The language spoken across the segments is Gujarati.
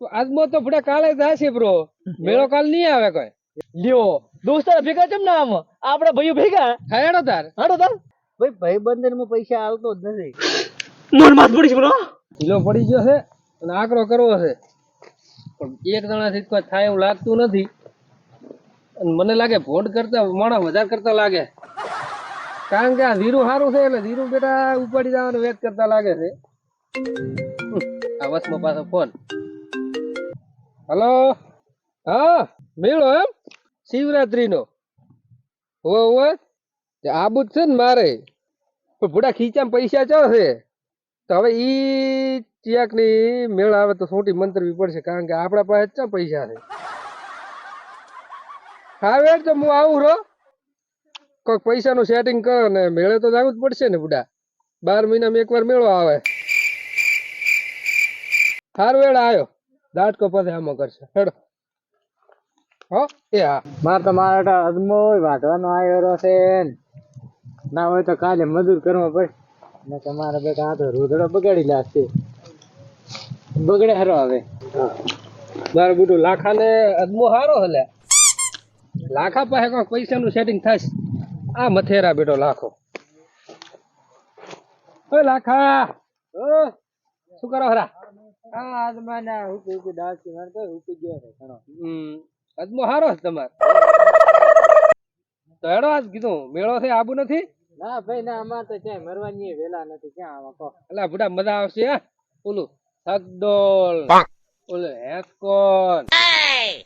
તો આજમાં તો ફડે કાલે થશે બ્રો મેળો કાલ નહીં આવે કોઈ. લ્યો. દોસ્તાર ભેગા કેમ ના આમ? આપડા ભાઈઓ ભેગા? હેડો તાર. હેડો તાર. ભાઈ ભાઈ બંધનમાં પૈસા આવતો જ નથી. મોર માથ પડી છે બ્રો કિલો પડી ગયો છે અને આકરો કરવો છે. પણ એક જણાથી કોઈ થાય એવું લાગતું નથી. અને મને લાગે ફોન કરતા માણસ વધારે કરતા લાગે. કારણ કે આ ધીરું સારું છે એટલે ધીરું બેટા ઉપાડી જવાનું વેટ કરતા લાગે છે. આ વચમાં પાછો ફોન. હલો? હા, મેળો એમ? શિવરાત્રીનો. હોવે હોવે? આબુ જ છે ને મારે, પણ ભૂડા ખીચામાં પૈસા ચો છે? તો હવે ઈ ચિયાકની મેળા આવે તો સોટી મંતરવી પડશે, કારણ કે આપણા પાસે ચા પૈસા છે? હા વેટ તો હું આવું રો કોઈક પૈસાનું સેટિંગ કર ને મેળે તો જવું જ પડશે ને બુડા બાર મહિનામાં એકવાર મેળો આવે. હાર વેળ આવ્યો દાટકો પાસે આમાં કરશે. હેડો. હો? એ હા. માર તો મારા અદમો વાઢવાનો આવ્યો છે ના હોય તો કાલે મજૂર કરવા પડે. ને તમારા બેટા આ તો રોધડો બગાડી લાગશે બગડે હારો હવે. મારે બધું લાખા ને અદમો હારો હલે. લાખા પાસે કોઈ પૈસાનું સેટિંગ થશે આ મથેરા બેટો લાખો. ઓ લાખા. ઓ શું કરો હરા? હા આદમાને હુકી હુકી દાસી માર તો હુકી ગયો છે ઘણો. હમ અદમો હારો છે તમાર. તો હેડો આજ કીધું મેળો છે આબુ નથી? ના ભાઈ ના અમાર તો ક્યાંય મરવાની વેલા નથી ક્યાં આવા કહો. એટલે બુડા મજા આવશે હા? ઓલું સગડોલ ઓલું હેસ્કોન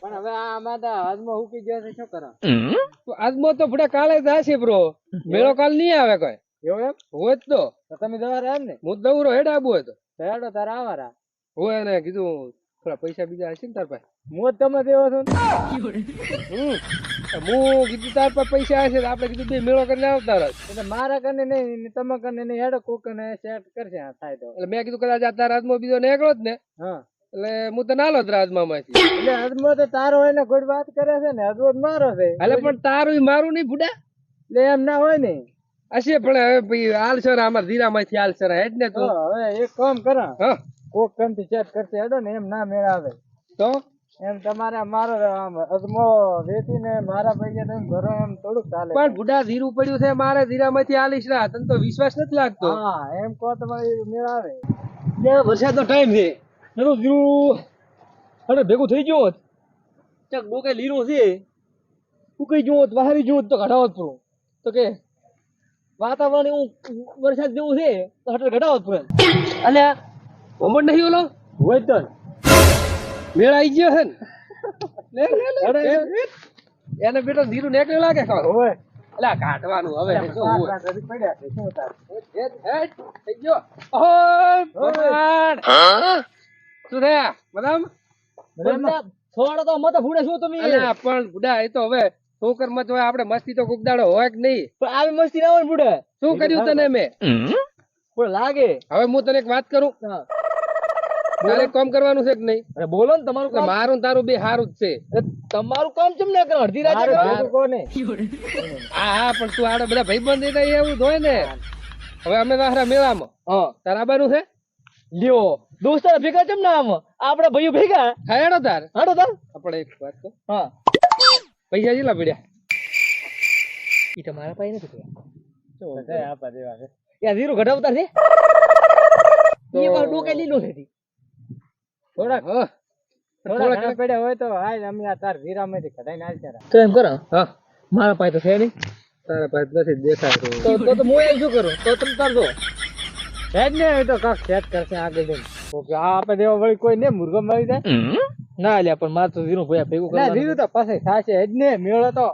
પણ હવે આ અમાર તો હુકી ગયો છે શું કરા તો આજમો તો બુડા કાલે થશે બ્રો. મેળો કાલ નહીં આવે કોઈ. એવું એમ? હોય જ તો. તો તમે જવા રહ્યા એમ ને હું દઉરો હેડ આબુ હોય તો. તો હેડો તારા આવારા હોય ને કીધું થોડા પૈસા બીજા હશે ને તાર પાસે. મોજ તમે દેવો છો? હું કીધું તાર પાસે પૈસા હશે આપડે આપણે કીધું બે મેળો કરીને આવતા રહ. એટલે મારા કને નહીં તમે કને નહીં હેડો કોક ને સેટ કરશે આ થાય તો. એટલે મેં કીધું કદાચ આ તારા હાથમાં બીજો નીકળો જ ને. હા. એટલે હું તો નાલો જ રાજમા માંથી એટલે અજમો તો તારો હોય ને કોઈ વાત કરે છે ને અજમો મારો છે. એટલે પણ તારું મારું નહીં બુડા એટલે એમ ના હોય ને. હશે પણ હવે ભાઈ આલસર અમાર ધીરા માંથી આલસર હેડ ને તું. હવે એક કામ કરા. હા. કોક કનથી સેટ કરશે હેડો ને એમ ના મેળ આવે તો? એમ તમારે મારો આમ અજમો વેચીને મારા પૈસા તમે ભરો એમ થોડુંક ચાલે. પણ બુડા ધીરું પડ્યું છે મારે ધીરા માંથી આલીશ ના તને તો વિશ્વાસ નથી લાગતો? હા એમ કહો તમારે મેળાવે. વરસાદ નો ટાઈમ છે. નતું ધીરું. અરે ભેગું થઈ ગયું હોત. ચક ડોકે લીલું છે. ઉકઈ ગયું હોત બહારી ગયું તો ઘટાવત પૂરું તો કે વાતાવરણ એવું વરસાદ જેવું છે તો હટલ ઘટાવત પૂરે અલ્યા ભમણ નહીં ઓલો? હોય મેળ આવી ગયો છે ને. એને બેટા ધીરું નીકળ્યું લાગે ખબર હોય એટલે કાઢવાનું હવે શું હોય? પડ્યા છે શું તાર? હેડ, હેડ, થઈ ગયો. ઓહો ભગવાન. શું થયા બધા થોડો તો મત ફૂડે શું તમે? અલ્યા પણ બુડા એ તો હવે છોકરમાં તો આપણે મસ્તી તો કુકદાડો હોય કે નહીં. પણ આવી મસ્તી ના હોય ને શું કર્યું તને મેં? પણ લાગે. હવે હું તને એક વાત કરું. હા. તારે કામ કરવાનું છે કે નહીં? અરે બોલો ને તમારું એટલે કામ મારું ને તારું બે હારું જ છે. તમારું કામ કેમ ના કરો? અડધી રાતે કરો? કોને? હા હા પણ તું આડો બધા ભાઈબંધ હતા એ એવું જ હોય ને. હવે અમે વાહરા મેળામાં. હા. તારા આબાનું છે? લ્યો. દોસ્તાર ભેગા કેમ ના આમ? આપડા ભાઈઓ ભેગા? હા હેડો તાર. હાડો તાર. આપણે એક વાત તો હા. પૈસા કેટલા પડ્યા? ઈ તમારા પાસે નથી બધા આ દેવા છે. યાર ઝીરો ઘટાવતા છે? એ વાર ડોકે લીલો નથી થોડાક થોડા ઘણા પડ્યા હોય તો હાલ અમે આ તાર વીરામાંથી કઢાઈને હાલ ચારા તો એમ કરો. હા. મારા પાસે તો છે નહીં. તારા પાસે નથી દેખાય તો. તો તો હું એ શું કરું? તો તમે તાર દો હેડ ને તો કાક ખેત કરશે આગળ જઈને. ઓકે આ આપણે દેવા વળી કોઈ ને મુર્ગો મળી જાય? ના લ્યા પણ મારે તો વીરું ભયા ભેગું ના વીરું તો પાસે થાશે હેડ ને મેળો તો.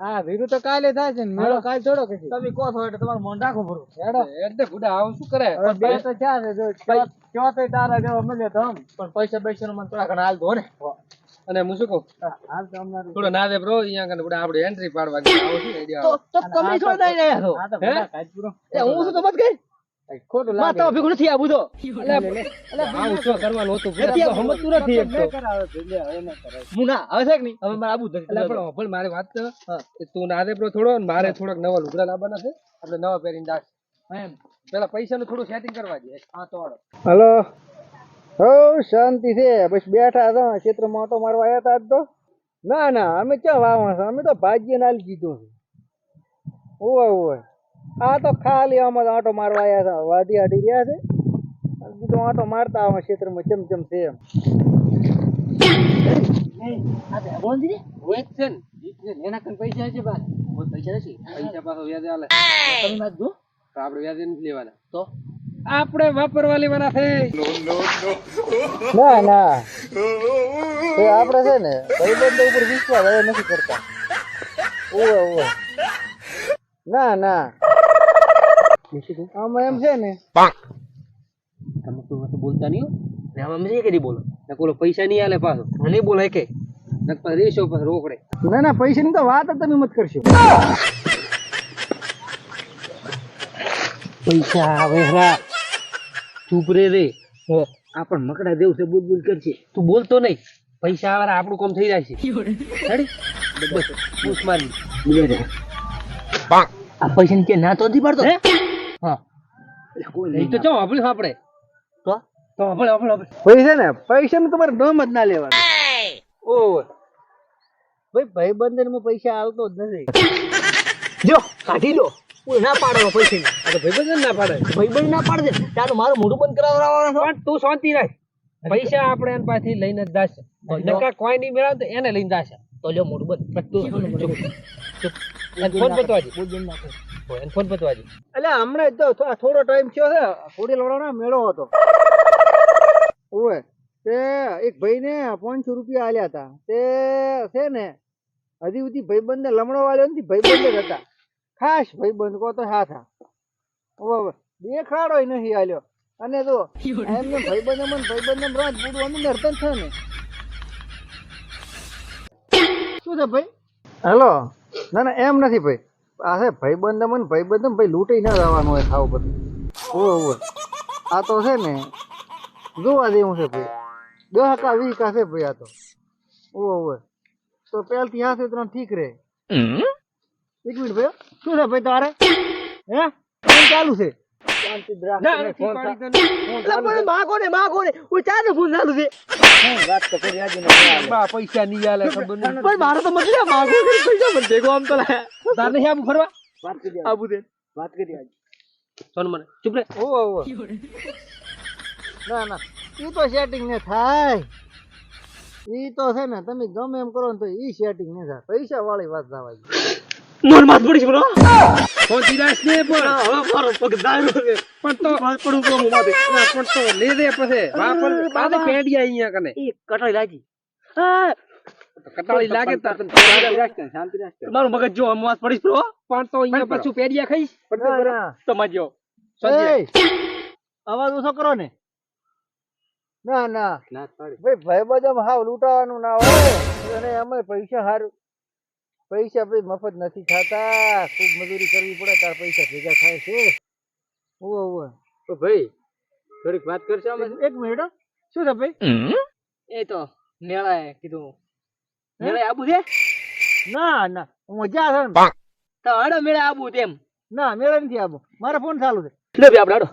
હા વીરું તો કાલે થાય છે ને મેળો કાલે થોડો કે તમે કહો છો એટલે તમારું મોઢા ખબર ભરું. હેડો. એટલે ગુડા આવું શું કરે? તો છે જો ક્યાં તો તારા જેવા મળે તો પણ પૈસા પૈસા મને થોડા ઘણા હાલ દો ને અને હું શું કહું? હાલ તો અમારું. થોડો ના દે બ્રો અહીંયા કને બડા આપણે એન્ટ્રી પાડવા ગયા. આવું છું આઈડિયા તો તો કમી છોડ દઈ રહ્યા છો? હે? એ હું શું તો મત ગઈ ખોટું લાગે તો ભેગું નથી આવું તો આવું શું કરવાનું હતું? નથી સમજતું નથી એક તો. હું ના હવે છે કે નહીં? હવે મારે એટલે પણ હોભળ મારી વાત તો તું ના દે બ્રો થોડો મારે થોડોક નવા લુગડા લાવવાના છે. આપણે નવા પહેરીને જાશ. એમ. પેલા પૈસાનું થોડું સેટિંગ કરવા દે. હા તો હાલો. હો શાંતિ છે. બસ બેઠા હતા. ક્ષેત્રમાં ઓટો મારવા આવ્યા હતા તો. ના ના અમે ક્યાં વાવા છે? અમે તો ભાગ્ય નાલ કીધું છે. ઓવે આ તો ખાલી આમાં આટો મારવા આવ્યા હતા. વાડી આડી રહ્યા છે. કીધું આંટો મારતા આવા ક્ષેત્રમાં ચમ ચમ છે એમ. એના કન પૈસા છે પૈસા નથી. પૈસા પાછો વ્યાજ આલે. તમે ના જો તો આપણે વ્યાજે નથી લેવાના. તો? આપણે વાપરવા લેવાના છે. ના ના. એ આપણે છે ને ભાઈબંધો ઉપર વિશ્વાસ હવે નથી કરતા. ઓવે ઓવે. ના ના. આમાં એમ છે ને. તમે કોઈ વાત બોલતા નહીં ને આમાં મજે કે બોલો. ને કોલો પૈસા નહીં આલે પાછો. નહીં બોલે કે નકર રેશો પર રોકડે. ના ના પૈસાની તો વાત જ તમે મત કરશો. પૈસા આવે હરા. ચૂપ રે રે. આપણ મકડા દેવ છે બોલ બોલ કરશે. તું બોલતો નહીં. પૈસા આવે આપણું કામ થઈ જાય છે. બસ પૂછ મારી. આ પૈસા કે ના તો નથી પાડતો? હા? નહીં. તો ચો આપણે આપણે. તો? તો આપણે આપણે આપણે પૈસા ને પૈસાનું તમારે નામ જ ના લેવાનું. ઓ ભાઈ ભાઈબંધનમાં પૈસા આવતો જ નથી. જો કાઢી લો કોઈ ના પાડો પૈસા. આ ભાઈબંધ ના પાડે. ભાઈબંધ ના પાડે ત્યારે મારું મોઢું બંધ કરાવવાનું પણ તું શાંતિ રાખ. પૈસા આપણે એના પાસેથી લઈને જ જાશે. નકા કોઈ નહીં મેળવે તો એને લઈને જાશે. તો લ્યો મોઢું બંધ. તું ફોન પતવાજી એને ફોન પતવાજી એટલે હમણાં જ તો થોડો ટાઈમ થયો છે થોડી લોડાનો મેળો હતો. ઓવે તે એક ભાઈને પાંચસો રૂપિયા આલ્યા હતા. તે છે ને હજી સુધી ભાઈબંધને લમણો વાળ્યો નથી ભાઈબંધ જ હતા. ખાસ ભાઈબંધ કહો તો હાથા ઓવે દેખાડો નહીં આલ્યો અને તો એમને ભાઈબંધ એમ ભાઈબંધ એમ રાત પૂરું અમે નર્તન છે ને. શું છે ભાઈ? હેલો. ના ના એમ નથી ભાઈ. આ છે ભાઈબંધ એમ ભાઈબંધ ભાઈ લૂંટી ના જવાનું હોય ખાવ બધું. ઓહો આ તો છે ને જોવા જેવું છે ભાઈ. દસ કા વીસ કા છે ભાઈ આ તો. ઓહો તો પહેલથી હાથે ત્રણ ઠીક રહે એક મિનિટ ભાઈ શું છે ભાઈ તારે હે ફોન ચાલુ છે શાંતિ જ રાખ. ના તમે નથી ફોન પાડી ચા- તને. ફોન ચાલુ છે. માગો ને માગો ને હું ચાર ફોન ચાલુ છે હું વાત તો કરી આજે ને ચાલે. બા પૈસા નહીં આલે ખબર નહીં પણ મારે તો મતલબ માગો કે પૈસા મને ભેગો આમ તો લાયા તાર નહીં આવું ફરવા વાત કરી આજે. આબુ દે વાત કરી આજે. સોન મને ચૂપ રે ઓવે ઓવે ના ના ઈ તો સેટિંગ ને થાય ઈ તો છે ને તમે ગમે એમ કરો ને તો ઈ સેટિંગ ને થાય પૈસા વાળી વાત થવા મોર માથ પડી છે બરો કોણ દીદાસ ને પણ. હવે મારો પગ દારૂ છે. પણ તો માથ પડું તો હું માથે ના પણ તો લે દે પછી. વાપર પાછે પેડિયા અહીંયા કને. એ કટાઈ લાગી કટાળી લાગે તા. તને શાંતિ રાખ મારું મગજ જો માથ પડીશ બ્રો પણ તો અહીંયા પાછું પેડિયા ખાઈશ. તો માજો સંજય. અવાજ ઓછો કરો ને. ના ના. ના ભાઈ ભાઈ બધા હાવ લૂંટાવાનું ના હોય. અને અમે પૈસા હારું પૈસા ભાઈ મફત નથી ખાતા ખૂબ મજૂરી કરવી પડે તાર પૈસા ભેગા થાય છે. ઓવે ઓવે તો ભાઈ થોડીક વાત કરશો અમે? એક મિનિટ શું છે ભાઈ? એ તો મેળાએ કીધું. મેળાએ આબુ છે? ના ના. મજા છે તો હડો મેળા આબુ તેમ ના મેળા નથી આબુ. મારો ફોન ચાલુ છે. લે ભાઈ આપણે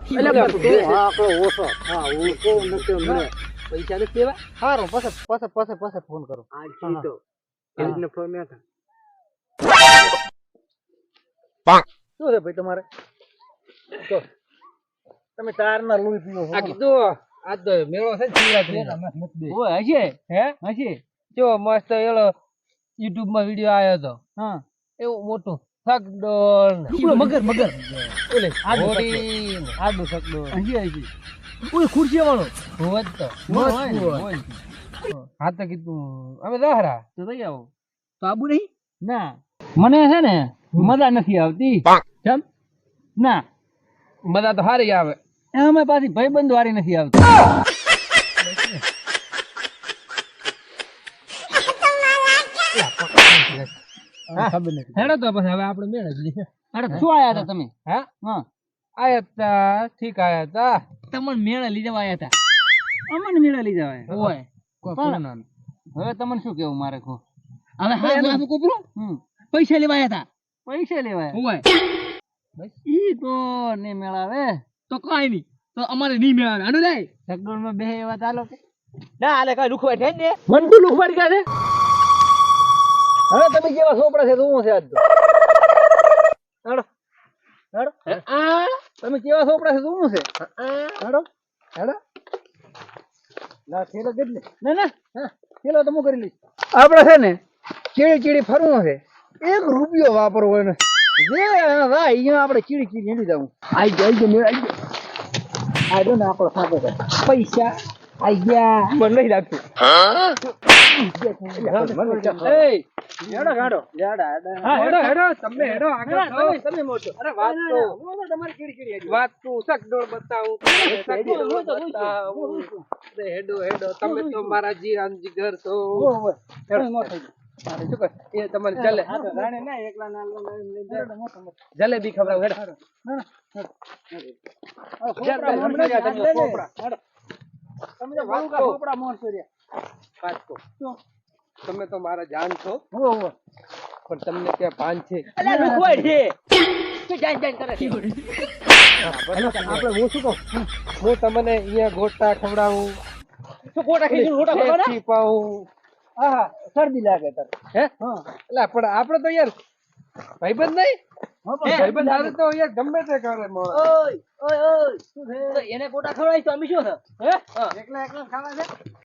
હડો એટલે હા ઓછો. હા ઓછો નથી મળે પૈસા નથી દેવા? સારું પછી પછી પછી પછી ફોન કરો. આજ હા. તો. એવી રીતના ફોન મેં હતા શું છે ભાઈ તમારે? તો તમે તારના લોહી પીવો આ કીધું આજ તો મેળો છે ને ઓય હશે? હે? હશે? જો મસ્ત એલો યુટ્યુબમાં વિડિયો આવ્યો હતો. હા. એવું મોટું. સગડોળ મગર મગર? ઓલે આડું ઘોડી ને આડું સગડોળ હજી હજી ઓય ખુરશી વાળો હોય તો. હા તો કીધું અમે દહરા. તો આવું આવો. તો આબુ નહીં? ના. મને છે ને મજા નથી આવતી. કેમ ના મજા તો સારી આવે. અમે પાછી ભાઈબંધ વાળી નથી આવતી. હા. ખબર નથી હેડો તો પછી હવે આપણે મેળ જ લઈએ. અરે શું આયા હતા તમે? હા? હા. આયા તા ઠીક આયા તા. તમને મેળા જવા આયા હતા અમને મેળા લઈ જવાય. ઓય પણ હવે તમને શું કેવું મારે કહો? હવે હા હમ. પૈસા લેવા આવ્યા હતા પૈસા લેવાય બસ. ઈ તો ને મેળાવે. તો કાઈ નહીં. તો અમારે નહીં મેળવે. લે. જાય માં બે એવા ચાલો કે. ના આલે કઈ લુખવાય છે ને? મંટુ લુખવાડી કે છે હવે તમે કેવા સોપડા છે તો હું છે આજ તો? આ તમે કેવા સોપડા છે તો હું છે? હાડો. હાડો. ના થેલો કેટલી? ના ના. હા થેલો તો હું કરી લઈશ. આપણે છે ને ચીડી ચીડી ફરવું છે. એક રૂપિયો વાપરવો એને. જે રા અહીંયા આપણે ચીડી ચીડી હેડી જવું આઈ ગયા આઈ ગયા આઈ ગયા. આઈ ગયો ને આપણો છે પૈસા આઈ ગયા. મને નહીં લાગતું હેડો હેડો. હા હેડો હેડો. તમે હેડો આગળ થાઓ. તમે મોટો અરે વાત તો તમારી કીડી કીડી તો સકડોળ બતાવું. સકડોળ બતાવું. અરે હેડો હેડો. તમે તો મારા જીરાન જીગર છો. જલેબી ખવડાવ તમે તો મારા જાન છો. પણ તમને ત્યાં ભાન છે. અલ્યા લુખવાય છે. આપણે હું શું કહું? હું તમને અહીંયા ગોટા ખવડાવું. ગોટા ખીચડી રોટા ખબર પાઉં હા શરદી લાગે તાર. હે? એટલે પણ આપણે તો યાર ભાઈબંધ નહીં? ભાઈબંધ હારે તો યાર ગમે તે કરે માણસ. ઓય ઓય ઓય એને કોટા ખવડાવી તો અમે શું હે? એકલા એકલા ખાવા છે?